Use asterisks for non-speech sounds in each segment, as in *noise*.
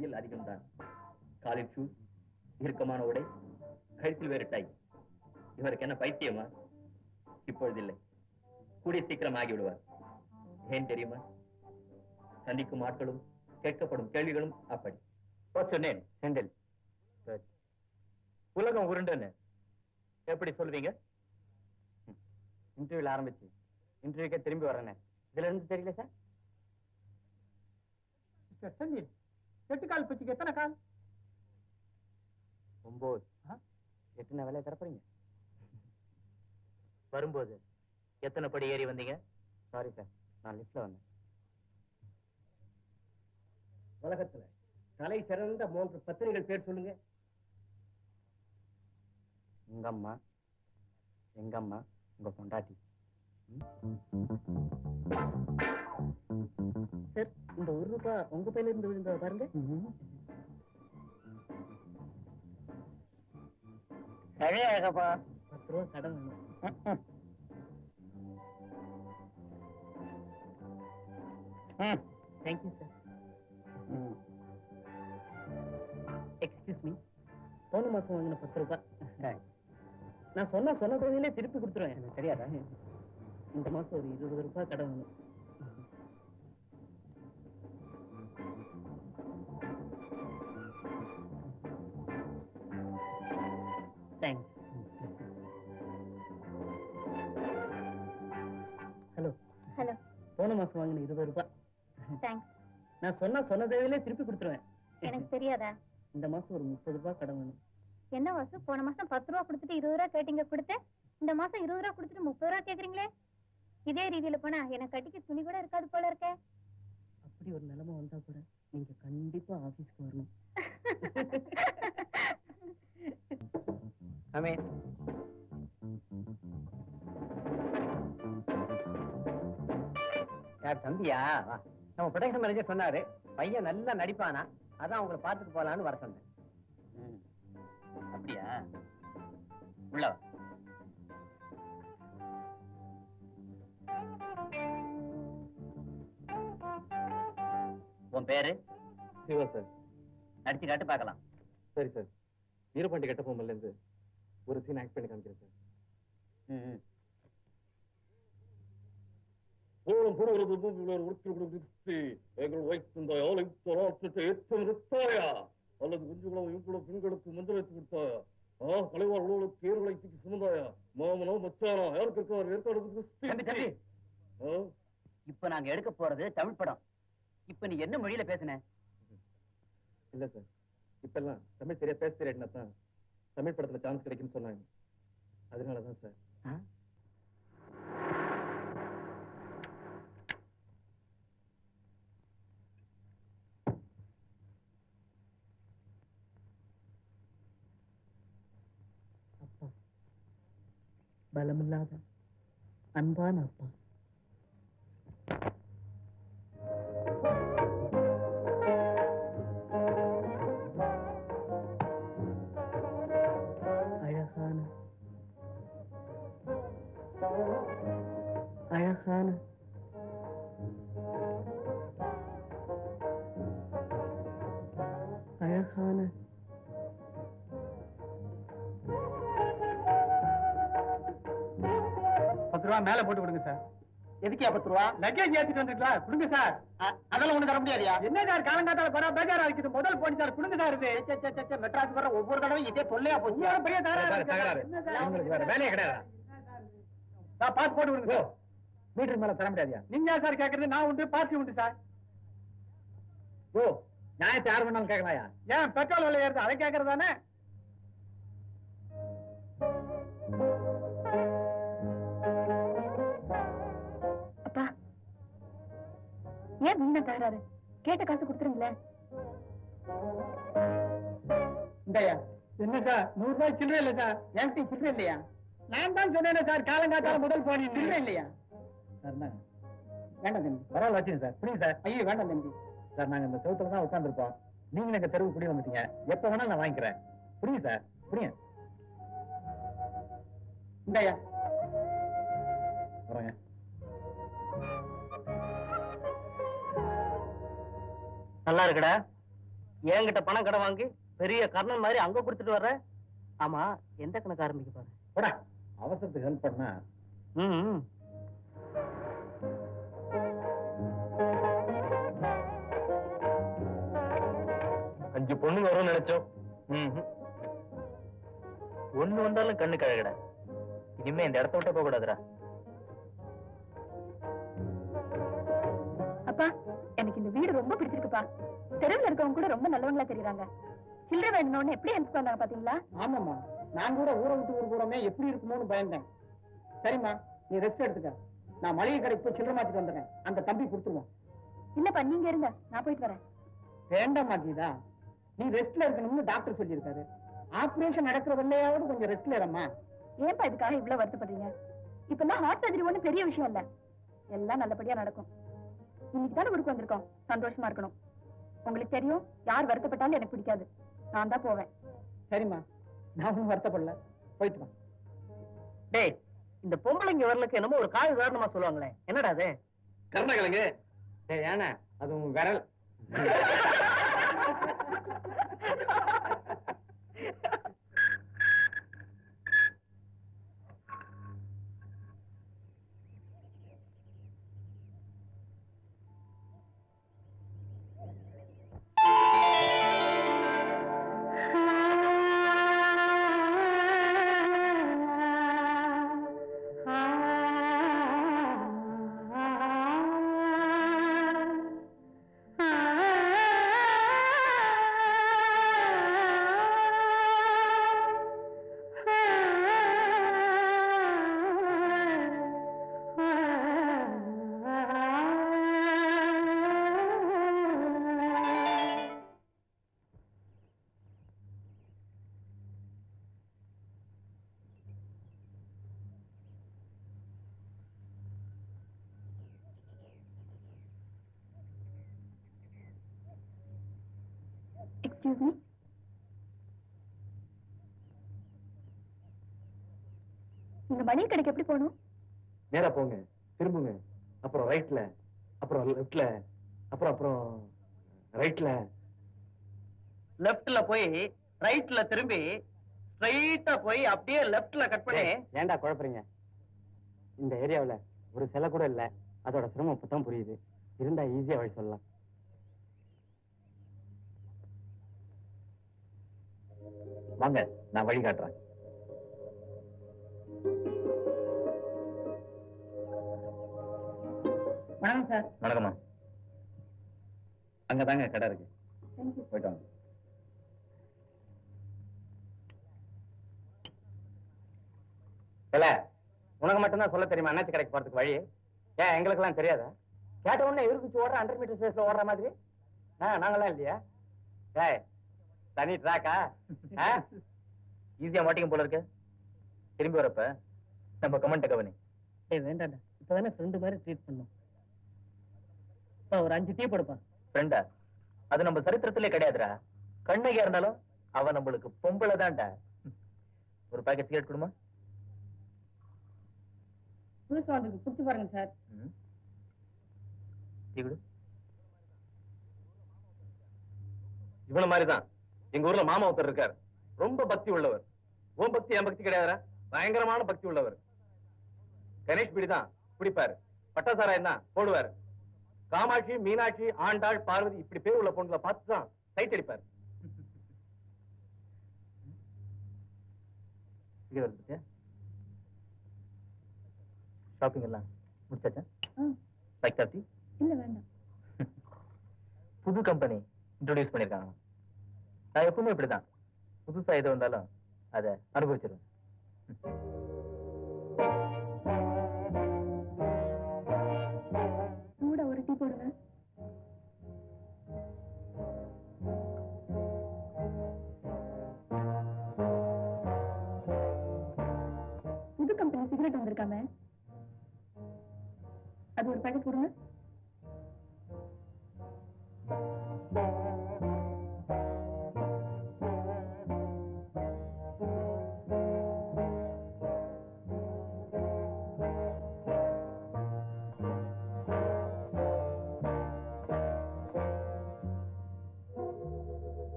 வெயில் அதிகம்தான் காலில் ஷூஸ் இறுக்கமான உடை கழுத்தில் வேறு டை. இவருக்கு என்ன பைத்தியமா? இப்பொழுதில்லை. கூடிய சீக்கிரம் ஆகிவிடுவார். ஏன் தெரியுமா? சந்திக்கும் ஆட்களும் கேட்கப்படும் கேள்விகளும் அப்படி. சொன்னேன் செந்தில். உலகம் உருண்டுன்னு. எப்படி சொல்லுவீங்க இன்டர்வியூல ஆரம்பிச்சு. இன்டர்வியூக்கே திரும்பி வரேன்னு. இதுல இருந்து தெரியல சார்? செந்தில் எட்டு கால் பச்சுக்கு எத்தனை கால்? ஒன்பது எத்தனை வேலையை தரப்போறீங்க? வரும்போது. எத்தனை படி ஏறி வந்தீங்க? சாரி சார் நான் லிஃப்ட்ல வந்தேன். உலகத்துல தலை சிறந்த மூன்று பத்திரிகள் பேர் சொல்லுங்க. உங்க அம்மா எங்க அம்மா உங்க பொண்டாட்டி. சார் இந்த ஒரு ரூபாய் உங்க பையில இருந்து விழுந்தத பாருங்க. சரியாகப்பா. பத்து ரூபா கடன் வேணும். Thank you sir excuse me. போன மாசம் வாங்கின பத்து ரூபாய் நான் சொன்ன சொன்ன தேதியிலே திருப்பி கொடுத்துருவேன். எனக்கு தெரியாதா? இந்த மாசம் ஒரு இருபது ரூபாய் கடன் வேணும் தேங்க்ஸ் ஹலோ ஹலோ போன மாசம் வாங்கின இருபது ரூபாய். தேங்க்ஸ் நான் சொன்ன சொன்ன தேதியிலே திருப்பி கொடுத்துருவேன். எனக்கு தெரியாதா? இந்த மாசம் ஒரு முப்பது ரூபாய் கடன் வேணும் என்ன வாசு? போன மாசம் பத்து ரூபா கொடுத்துட்டு இருபது ரூபா கேட்டீங்க கொடுத்தேன். இந்த மாசம் இருபது ரூபா கொடுத்துட்டு முப்பது ரூபா கேக்குறீங்களே? இதே ரீதியில போனா எனக்கு கட்டிக்க துணி கூட இருக்காது போல இருக்கே. அப்படி ஒரு நிலைமை வந்தா கூட நீங்க கண்டிப்பா ஆபீஸ்க்கு வரணும். *laughs* ஆமே யார் தம்பியா? வா. நம்ம ப்ரொடக்ஷன் மேனேஜர் சொன்னாரு பையன் நல்லா நடிப்பானா? அதான் உங்களை பார்த்துட்டு போலான்னு வர சொன்னேன். அப்படியா? உள்ள உன் பேரு? சிவா சார். நடிச்சு காட்டு பார்க்கலாம். சரி சார். வீரபாண்டி கட்ட பொம்மல்ல இருந்து ஒரு சீன் ஆக்ட் பண்ணி காமிக்கிறேன் சார். உடுத்தி நிறுத்தி எங்கள் வைத்திருந்த ஆலை நிறுத்தாயா அல்லது குஞ்சுகளும் இங்குளும் பெண்களுக்கு மந்திரத்து கொடுத்தாயா? ஆ தேர்களை தூக்கி சுமந்தாயா? மாமனோ மச்சானா யாருக்கு இருக்கார் ஏற்காடு இப்ப நாங்க எடுக்க போறது தமிழ் படம். இப்ப நீ என்ன மொழியில பேசுன? இல்ல சார். இப்பெல்லாம் தமிழ் சரியா பேச தெரியாட்டினா தான் தமிழ் படத்துல சான்ஸ் கிடைக்கும்னு சொன்னாங்க. அதனாலதான் சார். அப்பா. பலமில்லாத அன்பான அப்பா. அழகான அழகான பத்து ரூபா மேல போட்டு கொடுங்க சார். எதுக்கு பத்து ரூபா? லக்கேஜ் ஏத்திட்டு வந்துருக்கலாம் கொடுங்க சார். அதெல்லாம் ஒண்ணு தர முடியாதியா? என்ன சார்? காலங்காத்தால போறா பேஜாரா இருக்குது. முதல் போன் சார். கொடுங்க சார் இது. மெட்ராஸ் வர ஒவ்வொரு தடவை இதே தொல்லையா போச்சு. பெரிய தகராறு. வேலையே கிடையாதா? சார், பார்த்து போட்டு விடுங்க சார். மீட்டர் மேல தர முடியாதியா? நீங்க சார் கேக்குறது நான் உண்டு பார்ட்டி உண்டு சார். ஓ நியாயத்தை யார் வேணாலும் கேட்கலாயா? ஏன் பெட்ரோல் விலை ஏறுது அதை கேக்குறதானே அப்பா ஏன் வீணா தகராறு? கேட்ட காசு கொடுத்துருங்களேன். இந்தயா என்ன சார் நூறு ரூபாய் சில்லறை இல்ல சார்? என்கிட்ட சில்லறை இல்லையா? நான் தான் சொன்னேனே சார் காலங்காத்தால முதல் போனி சில்லறை இல்லையா? சார் இந்தாங்க. வேண்டாம் தம்பி. பரவாயில்ல வச்சுங்க சார். புரியுது சார். ஐயோ வேண்டாம் தம்பி. சார் நாங்க இந்த செவத்துல தான் உட்காந்துருப்போம் நீங்க எங்க தெருவு குடி வந்துட்டீங்க. எப்ப வேணாலும் நான் வாங்கிக்கிறேன். புரியுது சார். புரியுங்க இந்தயா. வரேங்க. நல்லா இருக்குடா. என்கிட்ட பணம் கடை வாங்கி பெரிய கர்ணன் மாதிரி அங்க கொடுத்துட்டு வர்ற? ஆமா எந்த கணக்கு ஆரம்பிக்க போற? அவசரத்துக்கு ஹெல்ப் பண்ண. ம் அஞ்சு பொண்ணுங்க வரும்னு நினைச்சோம். ஒண்ணு வந்தாலும் கண்ணு கழகட. இனிமே இந்த இடத்த விட்டு போக கூடாதுடா அப்பா எனக்கு இந்த வீடு ரொம்ப பிடிச்சிருக்குப்பா. தெருவில் இருக்கவங்க கூட ரொம்ப நல்லவங்களா தெரியுறாங்க. சில்லறை வேணும்னு எப்படி ஹெல்ப் பண்ணாங்க பாத்தீங்களா? ஆமாம்மா. நான் கூட ஊரை விட்டு ஊர் போறோமே எப்படி இருக்குமோன்னு பயந்தேன். சரிம்மா நீ ரெஸ்ட் எடுத்துக்க. நான் மளிகை கடைக்கு போய் சில்லறை மாத்திட்டு வந்துடுறேன். அந்த தம்பி கொடுத்துருவோம் இல்லப்பா நீங்க இருங்க. நான் போயிட்டு வரேன். வேண்டாம்மா கீதா. நீ ரெஸ்ட்ல இருக்கணும்னு டாக்டர் சொல்லியிருக்காரு. ஆபரேஷன் நடக்கிற வெள்ளையாவது கொஞ்சம் ரெஸ்ட்ல இரும்மா. ஏன்பா இதுக்காக இவ்வளவு வருத்தப்படுறீங்க? இப்பெல்லாம் ஹார்ட் சர்ஜரி ஒண்ணும் பெரிய விஷயம் இல்ல. எல்லாம் நல்லபடியா நடக்கும். இன்னைக்கு தானே ஊருக்கு வந்திருக்கோம். சந்தோஷமா இருக்கணும். உங்களுக்கு தெரியும் யார் வருத்தப்பட்டாலும் எனக்கு பிடிக்காது. நான் தான் போவேன். சரிம்மா. நான் வருத்தப்படல. போயிட்டு வா. டேய் இந்த பொம்பளைங்க வரலுக்கு என்னமோ ஒரு காய் காரணமா சொல்லுவாங்களே. என்னடா அது? கருணகிழங்கு. ஏன்னா அது உன் விரல். *laughs* எக்ஸ்கியூஸ் மீ நீங்க மளிகை கடைக்கு எப்படி போகணும்? நேரா போங்க. திரும்புங்க. அப்புறம் ரைட்ல அப்புறம் லெஃப்ட்ல அப்புறம் அப்புறம் ரைட்ல லெஃப்ட்ல போய் ரைட்ல திரும்பி ஸ்ட்ரைட்டா போய் அப்படியே லெஃப்ட்ல கட் பண்ணி. ஏன்டா குழப்பறீங்க? இந்த ஏரியாவுல ஒரு சிலை கூட இல்ல. அதோட சிரமம் இப்பதான் புரியுது. இருந்தா ஈஸியா வழி சொல்லலாம். வாங்க நான் வழி காட்டுறேன். வணக்கம் சார். வணக்கம்மா. அங்கதாங்க கடை இருக்கு. போயிட்டு வாங்க. இல்ல உனக்கு மட்டும்தான் சொல்ல தெரியுமா அண்ணாச்சி கடைக்கு போறதுக்கு வழி? ஏன் எங்களுக்கெல்லாம் தெரியாதா? கேட்ட உடனே எதிர்ப்பிச்சு ஓடுற ஹண்ட்ரட் மீட்டர் ஸ்பேஸ்ல ஓடுற மாதிரி? நாங்கெல்லாம் இல்லையா? ஏய் தனி ட்ராக்கா ஈஸியா மாட்டிக்கும் போல இருக்கு. திரும்பி வரப்ப நம்ம கமெண்ட் கவனி. டேய் வேண்டாம்டா. இப்பதானே ஃப்ரெண்டு மாதிரி ட்ரீட் பண்ணோம். அப்பா, ஒரு அஞ்சு டீ போடுப்பா. ஃப்ரெண்டா அது நம்ம சரித்திரத்திலே கிடையாதுடா. கண்ணகியா இருந்தாலும் அவ நம்மளுக்கு பொம்பளை தான்டா. ஒரு பாக்கெட் சிகரெட் கொடுமா? புதுசு வந்திருக்கு குடிச்சு பாருங்க சார். டீ கொடு. இவன மாதிரிதான். எங்க ஊர்ல மாமா ஒருத்தர் இருக்கார். ரொம்ப பக்தி உள்ளவர். உன் பக்தி என் பக்தி கிடையாதுடா? பயங்கரமான பக்தி உள்ளவர். கணேஷ் பீடி தான் குடிப்பாரு. பட்டசாராயம் தான் போடுவாரு. காமாட்சி மீனாட்சி ஆண்டாள் பார்வதி இப்படி பேர் உள்ள பொண்ணுல பார்த்து தான் சைட் அடிப்பாரு ஷாப்பிங் எல்லாம் முடிச்சாச்சா. லைக் இல்ல வேண்டாம். புது கம்பெனி இன்ட்ரோடியூஸ் பண்ணிருக்காங்க நான் எப்பவுமே இப்படிதான். புதுசா எது வந்தாலும் அதை அனுபவிச்சிருவேன். கூட ஒரு டீ போடுங்க புது கம்பெனி சிகரெட் வந்திருக்காமே அது ஒரு பேக்கெட் போடுங்க.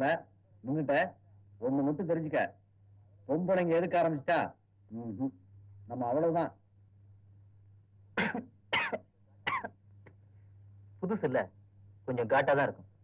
மாப்பிள நின்னுட்ட ஒண்ணு மட்டும் தெரிஞ்சுக்க. பொம்பளைங்க எதுக்க ஆரம்பிச்சிட்டா? நம்ம அவ்வளவுதான். புதுசு இல்ல. கொஞ்சம் காட்டா தான் இருக்கும்.